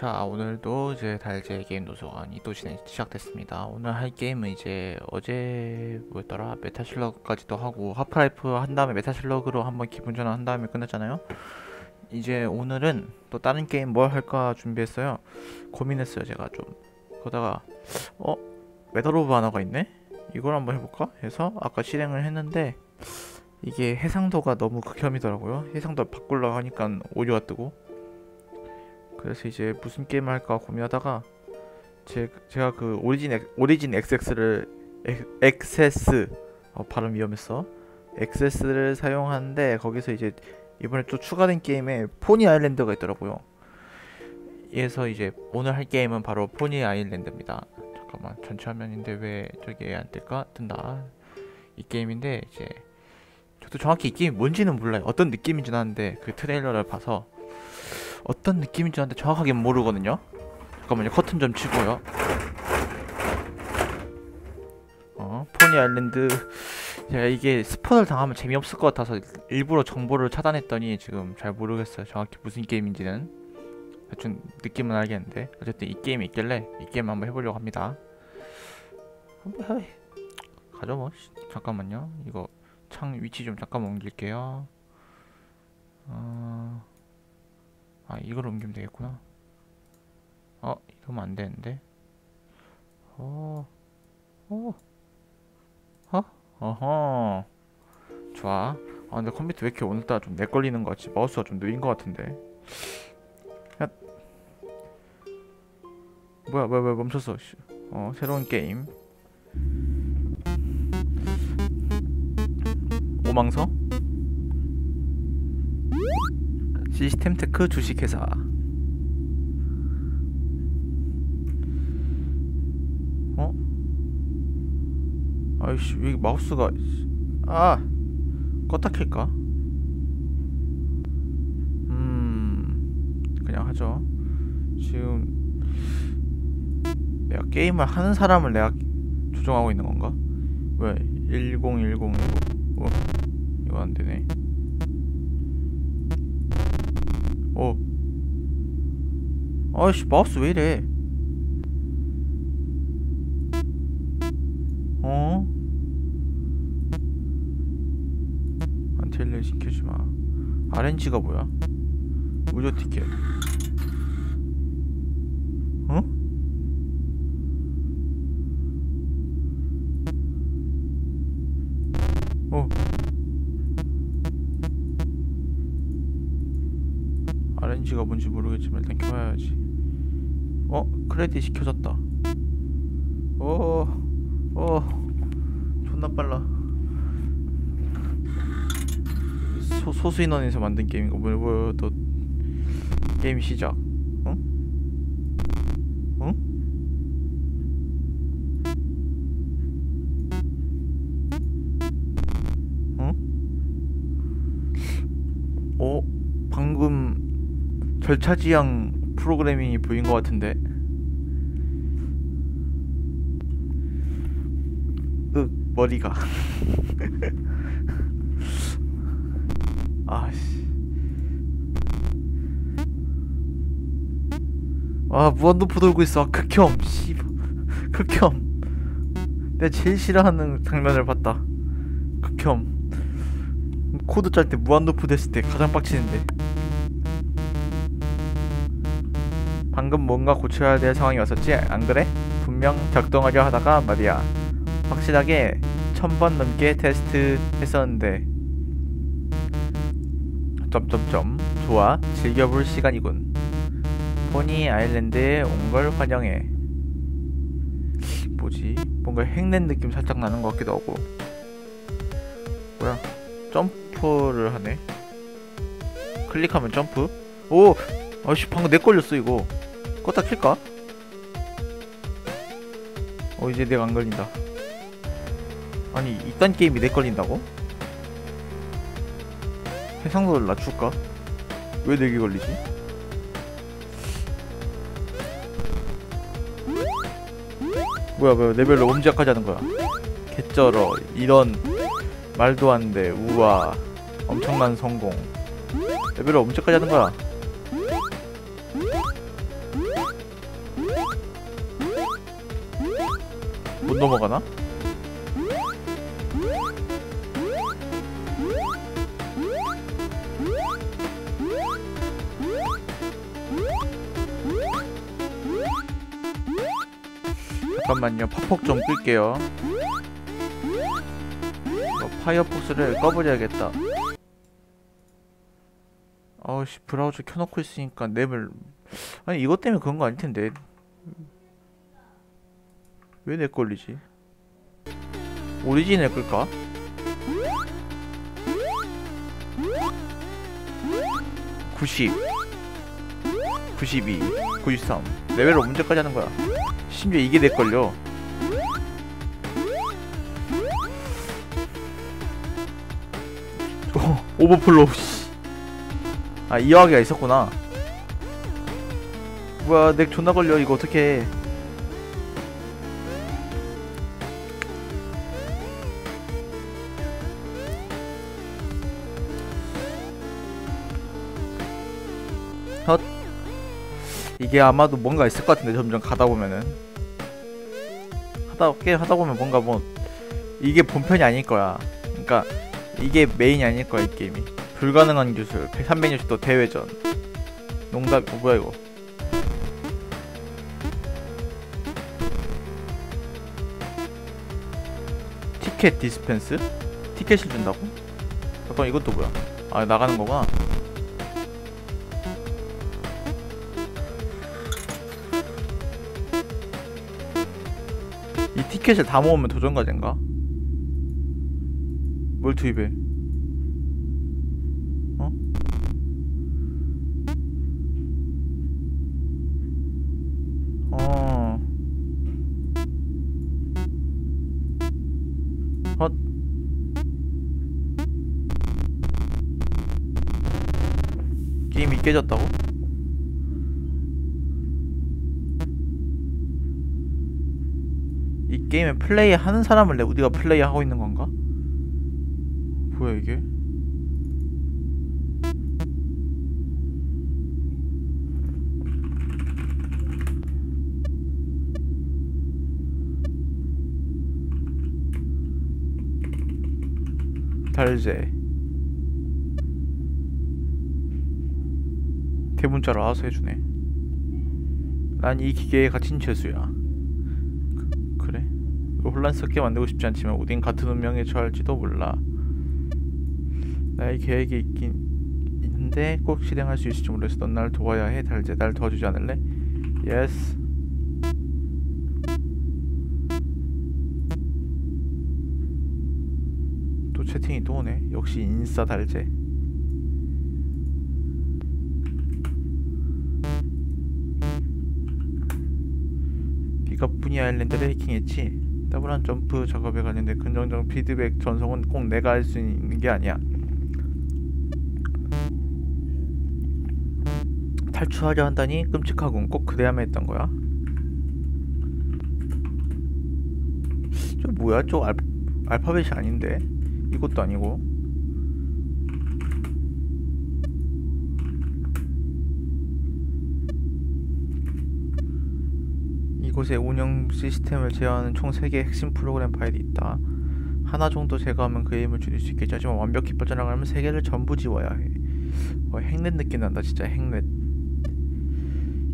자 오늘도 이제 달제 게임 도서관이 또 진행 시작됐습니다. 오늘 할 게임은 이제 어제 뭐였더라 메타실러까지도 하고 하프라이프 한 다음에 메타실러그로 한번 기분 전환 한 다음에 끝났잖아요. 이제 오늘은 또 다른 게임 뭘 할까 준비했어요. 고민했어요 제가 좀. 그러다가 어 메달 오브 하나가 있네. 이걸 한번 해볼까 해서 아까 실행을 했는데 이게 해상도가 너무 극혐이더라고요. 해상도 바꾸려고 하니까 오류가 뜨고 그래서 이제 무슨 게임을 할까 고민하다가 제, 제가 그 오리진 엑, 오리진 XX를 엑 세스 어, 발음 위험했어. 엑세스를 사용하는데 거기서 이제 이번에 또 추가된 게임에 포니 아일랜드가 있더라고요. 그래서 이제 오늘 할 게임은 바로 포니 아일랜드입니다. 잠깐만 전체 화면인데 왜 저게 안 뜰까? 뜬다. 이 게임인데 이제 저도 정확히 이 게임이 뭔지는 몰라요. 어떤 느낌인지 아는데 그 트레일러를 봐서 어떤 느낌인지 아는데 정확하게 모르거든요. 잠깐만요. 커튼 좀 치고요. 어, 포니 아일랜드 제가 이게 스폰을 당하면 재미없을 것 같아서 일부러 정보를 차단했더니 지금 잘 모르겠어요. 정확히 무슨 게임인지는 대충 느낌은 알겠는데 어쨌든 이 게임이 있길래 이 게임 한번 해보려고 합니다. 한번 해. 가죠 뭐. 잠깐만요. 이거 창 위치 좀 잠깐만 옮길게요. 어... 아 이걸 옮기면 되겠구나 어 이러면 안 되는데 어, 어, 어, 어허, 좋아. 아 근데 컴퓨터 왜 이렇게 오늘따라 좀 렉걸리는 것 같지? 마우스가 좀 느린 것 같은데. 야, 뭐야, 뭐야, 뭐야, 멈췄어. 씨. 어, 새로운 게임. 오망서? 시스템 테크 주식회사 어? 아이씨 왜 마우스가 아 껐다 켤까? 음 그냥 하죠 지금 내가 게임을 하는 사람을 내가 조정하고 있는 건가? 왜 1010 이거 어 이거 안 되네 어. 아이씨 마우스 왜 이래? 어? 안텔레 시켜지 마. RNG가 뭐야? 무료 티켓. 어? 어. RNG가 뭔지 모르겠지만 일단 켜야지. 어? 크레딧이 켜졌다. 오, 오, 존나 빨라. 소, 소수 인원에서 만든 게임이고 뭐, 뭐, 또 게임 시작 절차지향 프로그래밍이 보인 것 같은데. 으 머리가. 아씨. 아 무한도포 돌고 있어. 극혐 씨 극혐. 내가 제일 싫어하는 장면을 봤다. 극혐. 코드 짤 때 무한도포 됐을 때 가장 빡치는데 방금 뭔가 고쳐야 될 상황이 왔었지? 안 그래? 분명 작동하려 하다가 말이야. 확실하게 천번 넘게 테스트 했었는데. 점점점. 좋아. 즐겨볼 시간이군. 포니 아일랜드에 온 걸 환영해. 뭐지? 뭔가 핵낸 느낌 살짝 나는 것 같기도 하고. 뭐야? 점프를 하네. 클릭하면 점프? 오! 아씨 방금 내 걸렸어 이거 껐다 킬까? 어 이제 내가 안 걸린다 아니 이딴 게임이 내 걸린다고? 해상도를 낮출까? 왜 내게 걸리지? 뭐야 뭐야 레벨을 엄지까지 하는 거야 개쩔어 이런 말도 안 돼 우와 엄청난 성공 레벨을 엄지까지 하는 거야 못 넘어가나? 잠깐만요. 팝폭 좀 끌게요. 파이어폭스를 꺼버려야겠다. 아우씨 브라우저 켜놓고 있으니까 맵을 아니 이것 때문에 그런 거 아닐 텐데 왜 내 걸리지? 오리진을 끌까? (90) (92) (93) 레벨을 언제까지 하는 거야. 심지어 이게 내 걸려 오, 오버플로우 씨. 아 이어하기가 있었구나. 뭐야 넥 존나 걸려. 이거 어떡해 이게 아마도 뭔가 있을 것 같은데 점점 가다 보면은. 하다 게임 하다 보면 뭔가 뭐 이게 본편이 아닐 거야. 그러니까 이게 메인이 아닐 거야 이 게임이. 불가능한 기술 360도 대회전. 농담 어, 뭐야 이거? 티켓 디스펜스? 티켓을 준다고? 잠깐 이것도 뭐야? 아 나가는 거구나 티켓을 다 모으면 도전 과제인가? 뭘 투입해? 어? 어. 헛. 게임이 깨졌다고? 게임에 플레이 하는 사람을 내 우리가 플레이 하고 있는 건가? 뭐야 이게? 달제 대문자로 알아서 해주네 난 이 기계에 갇힌 죄수야? 혼란스럽게 만들고 싶지 않지만 우린 같은 운명에 처할지도 몰라. 나의 계획이 있긴 있는데 꼭 실행할 수 있을지 모르겠어. 넌날 도와야 해 달제. 날 도와주지 않을래? 예스 또 채팅이 또 오네. 역시 인싸 달제. 비가 분이 아일랜드를 해킹했지 더블한 점프 작업에 관련된 긍정적 피드백 전송은 꼭 내가 할 수 있는 게 아니야. 탈출하려 한다니 끔찍하군. 꼭 그래야만 했던 거야? 저 뭐야? 저 알, 알파벳이 아닌데? 이것도 아니고 이곳에 운영 시스템을 제어하는 총 3개의 핵심 프로그램 파일이 있다. 하나 정도 제거하면 그 힘을 줄일 수 있겠지 하지만 완벽히 빠져나가려면 3개를 전부 지워야 해. 어, 핵넷 느낌 난다 진짜 핵넷.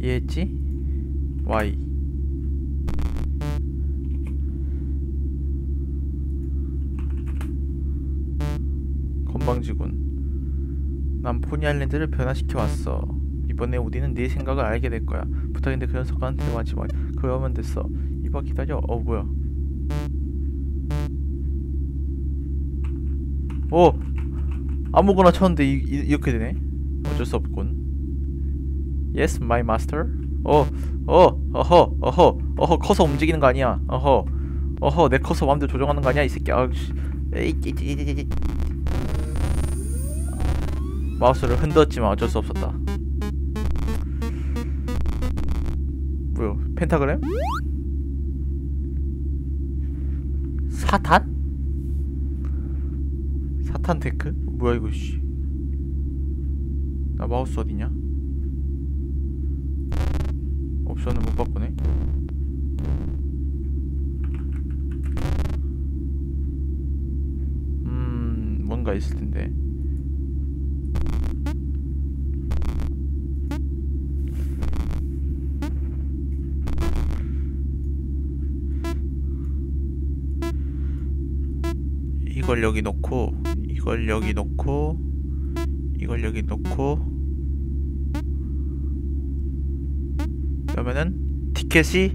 이해했지? Y 건방지군. 난 포니 아일랜드를 변화시켜 왔어. 이번에 우리는 네 생각을 알게 될 거야. 부탁인데 그 녀석과는 대화하지 마. 그러면 됐어. 이봐 기다려. 어 뭐야? 오 아무거나 쳤는데 이, 이, 이 렇게 되네. 어쩔 수 없군. Yes, my master. 어, 어, 어허, 어허, 어허, 커서 움직이는 거 아니야. 어허, 어허, 내 커서 마음대로 조정하는 거 아니야, 이 새끼. 아, 씨. 에이, 찌, 찌, 찌, 찌. 마우스를 흔들었지만 어쩔 수 없었다. 펜타그램? 사탄? 사탄 테크? 뭐야 이거 씨. 나 마우스 어디냐? 옵션을 못 바꾸네. 음, 뭔가 있을 텐데. 이걸 여기 놓고 이걸 여기 놓고 이걸 여기 놓고. 그러면은 티켓이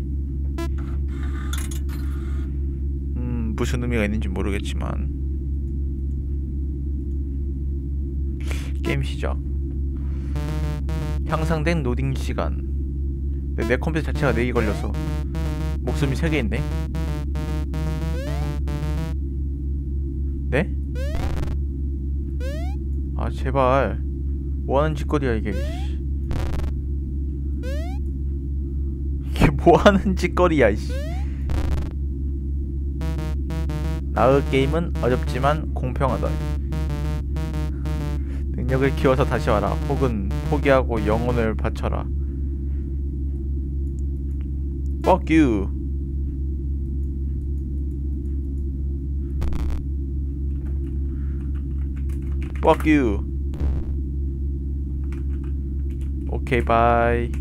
음 무슨 의미가 있는지 모르겠지만. 게임 시작. 향상된 로딩 시간. 네, 내 컴퓨터 자체가 4개 걸려서 목숨이 3개 있네 네? 아 제발. 뭐하는 짓거리야 이게. 씨. 이게 뭐하는 짓거리야 이씨. 나의 게임은 어렵지만 공평하다. 능력을 키워서 다시 와라. 혹은 포기하고 영혼을 바쳐라. Fuck you Fuck you. 오케이 바이.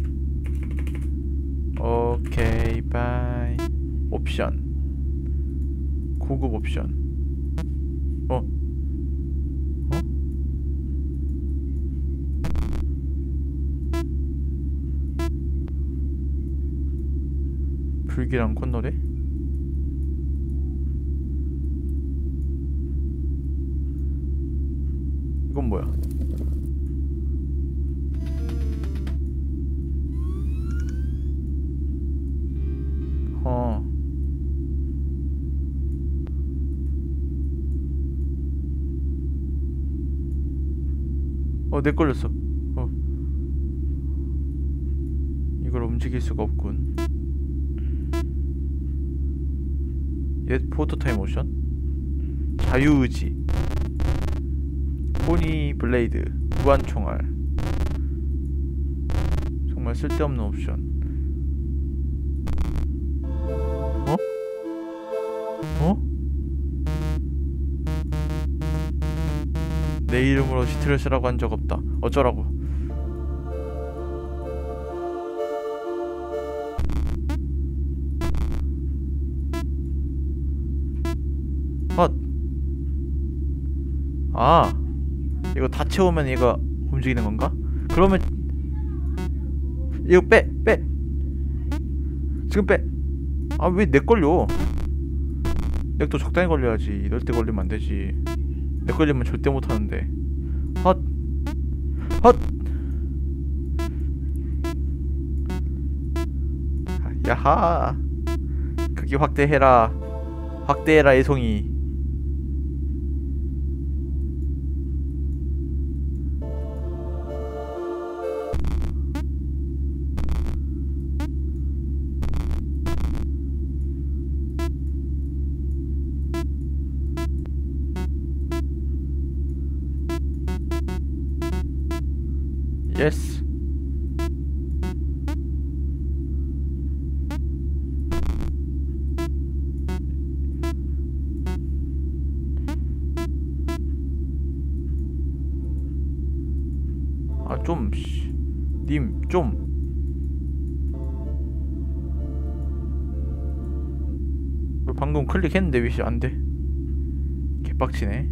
오케이 바이. 옵션. 고급 옵션. 어? 어? 불길한 콧노래? 이건 뭐야? 어. 어, 내 걸렸어. 어. 이걸 움직일 수가 없군. 옛 포토타임 모션? 자유의지. 포니 블레이드 무한 총알 정말 쓸데없는 옵션 어? 어? 내 이름으로 시트를 쓰라고 한 적 없다 어쩌라고 헛 아. 이거 다 채우면 이거 움직이는 건가? 그러면 이거 빼! 빼! 지금 빼! 아 왜 내 걸려? 넥도 적당히 걸려야지 이럴 때 걸리면 안 되지 내 걸리면 절대 못 하는데 헛! 헛! 야하 크기 확대해라 확대해라 애송이 예스 아좀 님, 좀. 방금 클릭했는데 왜 안돼? 개빡치네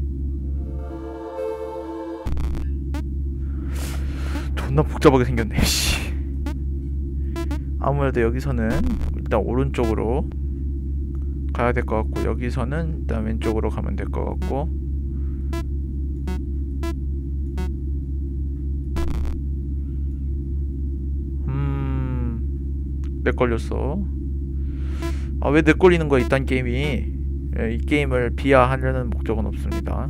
존나 복잡하게 생겼네 씨. 아무래도 여기서는 일단 오른쪽으로 가야 될 것 같고 여기서는 일단 왼쪽으로 가면 될 것 같고. 음렉 걸렸어. 아왜렉 걸리는 거야 이딴 게임이? 예, 이 게임을 비하하려는 목적은 없습니다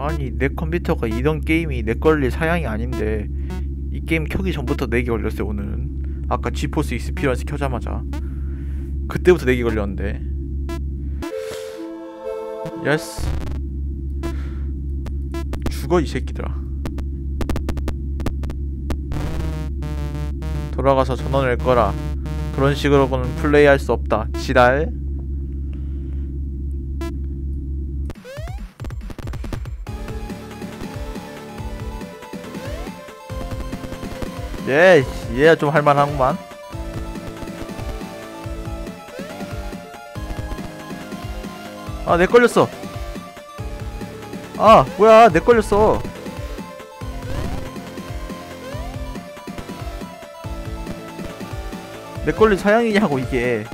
아니 내 컴퓨터가 이런 게임이 내 걸릴 사양이 아닌데 이 게임 켜기 전부터 내기 걸렸어요 오늘은 아까 지포스 익스피리언스 켜자마자 그때부터 내기 걸렸는데 예스 죽어 이 새끼들아 돌아가서 전원을 꺼라. 그런 식으로는 플레이할 수 없다. 지랄. 예, 얘야 좀 할만하구만. 아, 내 걸렸어. 아, 뭐야, 내 걸렸어. 내 걸린 사양이냐고 이게.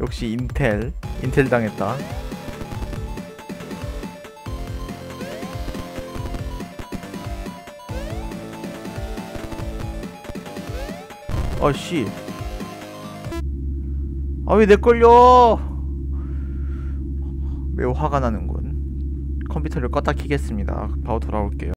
역시 인텔, 인텔 당했다. 아씨. 아 왜 내 걸려? 매우 화가 나는군. 컴퓨터를 껐다 키겠습니다. 바로 돌아올게요.